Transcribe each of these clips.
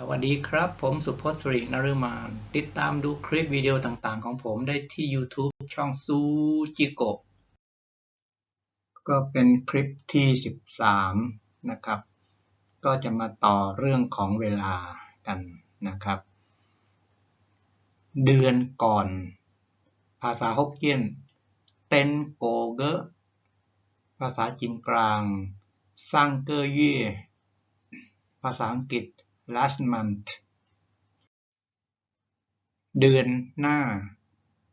สวัสดีครับ ผมสุพจน์สิรินฤมาน ติดตามดูคลิปวิดีโอต่างๆ ของผมได้ที่ YouTube ช่องซูจิโกะก็เป็นคลิปที่ 13 นะครับ ก็จะมาต่อเรื่องของเวลากันนะครับ เดือนก่อน ภาษาฮกเกี้ยน เต็นโกเกะภาษาจีนกลางซังเกอเย่ภาษาอังกฤษ last month เดือนหน้า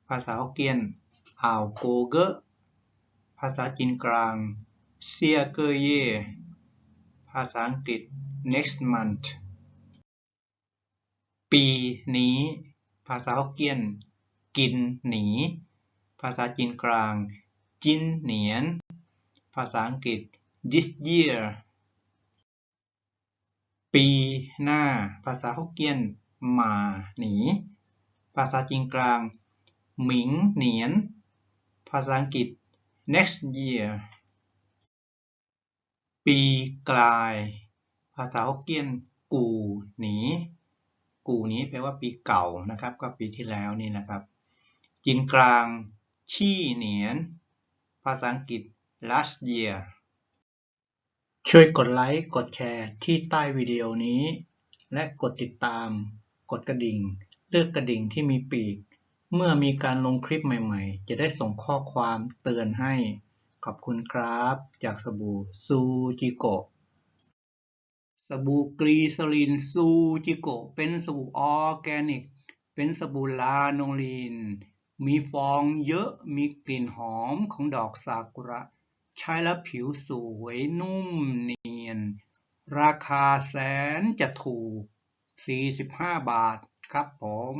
ภาษาฮกเกี้ยน อ่าวโกเกะภาษาจีนกลาง เซียเกเย่ภาษาอังกฤษ next month ปีนี้ ภาษาฮกเกี้ยน กินหนี ภาษาจีนกลาง จินเหนียน ภาษาอังกฤษ this year ปีหน้า ภาษาฮกเกี้ยนหมาหนี ภาษาจีนกลาง หมิงเหนียน ภาษาอังกฤษ next year ปีกลาย ภาษาฮกเกี้ยน กูหนี กูนี้แปลว่าปีเก่านะครับ ก็ปีที่แล้วนี่นะครับ จีนกลาง ชี่เหนียน ภาษาอังกฤษ last year ช่วยกดไลค์ กดแชร์ที่ใต้วิดีโอนี้ และกดติดตาม กดกระดิ่ง เลือกกระดิ่งที่มีปีก เมื่อมีการลงคลิปใหม่ๆ จะได้ส่งข้อความเตือนให้ ขอบคุณครับ จากสบู่ซูจิโกะ สบู่กรีซลินซูจิโกะเป็นสบู่ออร์แกนิก เป็นสบู่ลาโนลีน มีฟองเยอะ มีกลิ่นหอมของดอกซากุระ ใช้แล้วผิวสวยนุ่มเนียน ราคาแสนจะถูก 45 บาทครับผม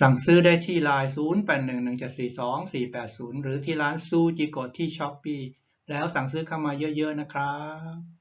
สั่งซื้อได้ที่ไลน์0811742480 หรือที่ร้านซูจิโกะที่ช้อปปีแล้วสั่งซื้อเข้ามาเยอะๆนะครับ